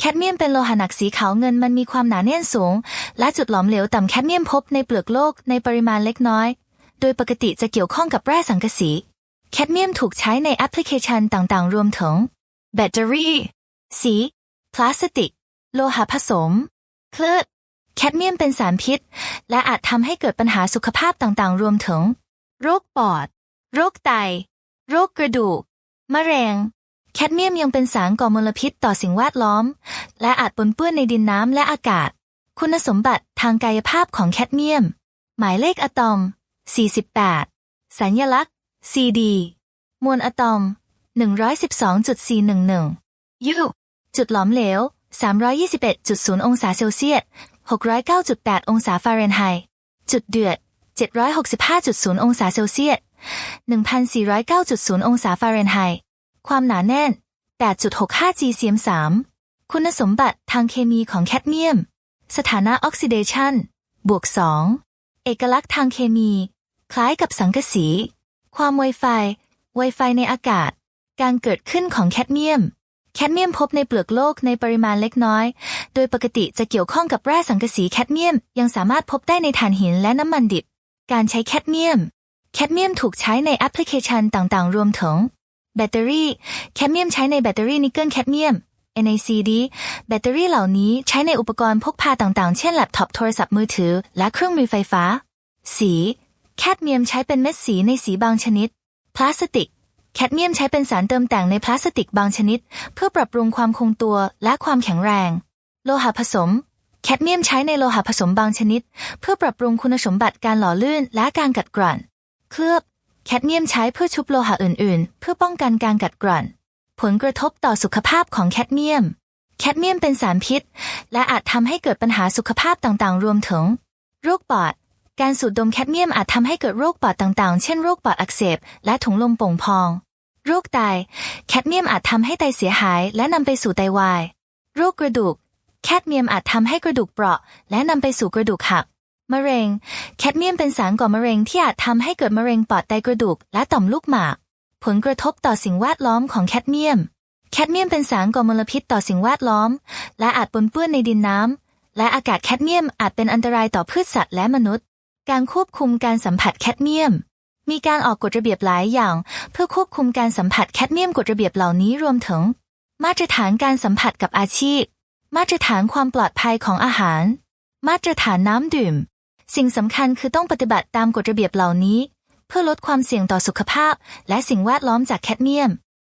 แคดเมียมเป็นโลหะหนักสีขาวเงินมันมีความหนาแน่นสูง และจุดหลอมเหลวต่ำแคดเมียมพบในเปลือกโลกในปริมาณเล็กน้อย โดยปกติจะเกี่ยวข้องกับแร่สังกะสี แคดเมียมถูกใช้ในแอปพลิเคชันต่างๆ รวมถึง แบตเตอรี่ สี พลาสติก โลหะผสม เคลือบแคดเมียมเป็นสารพิษ และอาจทำให้เกิดปัญหาสุขภาพต่างๆ รวมถึง โรคปอด โรคไต โรคกระดูก มะเร็ง แคดเมียมยังเป็นสารก่อมลพิษต่อสิ่งแวดล้อม และอาจปนเปื้อนในดินน้ำและอากาศ คุณสมบัติทางกายภาพของแคดเมียม หมายเลขอะตอม 48 สัญลักษณ์ CD มวลอะตอม 112.411 U จุดหลอมเหลว 321.0 องศาเซลเซียส 609.8 องศาฟาเรนไฮต์จุดเดือด 765.0 องศาเซลเซียส 1,409.0 องศาฟาเรนไฮต์ ความหนาแน่น 8.65 g เซียม3คุณสมบัติทางเคมีของแคดเมียม สถานะออกซิเดชันบวก 2 เอกลักษณ์ทางเคมี คล้ายกับสังกะสี ความไวไฟ ไวไฟในอากาศ การเกิดขึ้นของแคดเมียม แคดเมียมพบในเปลือกโลกในปริมาณเล็กน้อย โดยปกติจะเกี่ยวข้องกับแร่สังกะสีแคดเมียม ยังสามารถพบได้ในถ่านหินและน้ำมันดิบ การใช้แคดเมียม แคดเมียมถูกใช้ในแอปพลิเคชันต่างๆ รวมถึง แบตเตอรี่แคดเมียมใช้ในแบตเตอรี่นิกเกิลแคดเมียม NaCd แบตเตอรี่เหล่านี้ใช้ในอุปกรณ์พกพาต่างๆ เช่นแล็ปท็อปโทรศัพท์มือถือ และเครื่องมือไฟฟ้า สี แคดเมียมใช้เป็นเม็ดสีในสีบางชนิด พลาสติก แคดเมียมใช้เป็นสารเติมแต่งในพลาสติกบางชนิด เพื่อปรับปรุงความคงตัวและความแข็งแรง โลหะผสม แคดเมียมใช้ในโลหะผสมบางชนิด เพื่อปรับปรุงคุณสมบัติการหล่อลื่นและการกัดกร่อน เคลือบ แคดเมียมใช้เพื่อชุบโลหะอื่น ๆ เพื่อป้องกันการกัดกร่อน ผลกระทบต่อสุขภาพของแคดเมียม แคดเมียมเป็นสารพิษ และอาจทำให้เกิดปัญหาสุขภาพต่าง ๆ รวมถึง โรคปอด การสูดดมแคดเมียมอาจทำให้เกิดโรคปอดต่าง ๆ เช่นโรคปอดอักเสบ และถุงลมโป่งพอง โรคไต แคดเมียมอาจทำให้ไตเสียหาย และนำไปสู่ไตวาย โรคกระดูก แคดเมียมอาจทำให้กระดูกเปราะ และนำไปสู่กระดูกหัก มะเร็ง แคดเมียมเป็นสารก่อมะเร็งที่อาจทำให้เกิดมะเร็งปอดไตกระดูก และต่อมลูกหมาก ผลกระทบต่อสิ่งแวดล้อมของแคดเมียม แคดเมียมเป็นสารก่อมลพิษต่อสิ่งแวดล้อม และอาจปนเปื้อนในดินน้ำและอากาศแคดเมียมอาจเป็นอันตรายต่อพืชสัตว์และมนุษย์ การควบคุมการสัมผัสแคดเมียม มีการออกกฎระเบียบหลายอย่าง เพื่อควบคุมการสัมผัสแคดเมียมกฎระเบียบเหล่านี้รวมถึง มาตรฐานการสัมผัสกับอาชีพ มาตรฐานความปลอดภัยของอาหารมาตรฐานน้ำดื่ม สิ่งสำคัญคือต้องปฏิบัติตามกฎระเบียบเหล่านี้ เพื่อลดความเสี่ยงต่อสุขภาพ และสิ่งแวดล้อมจากแคดเมียม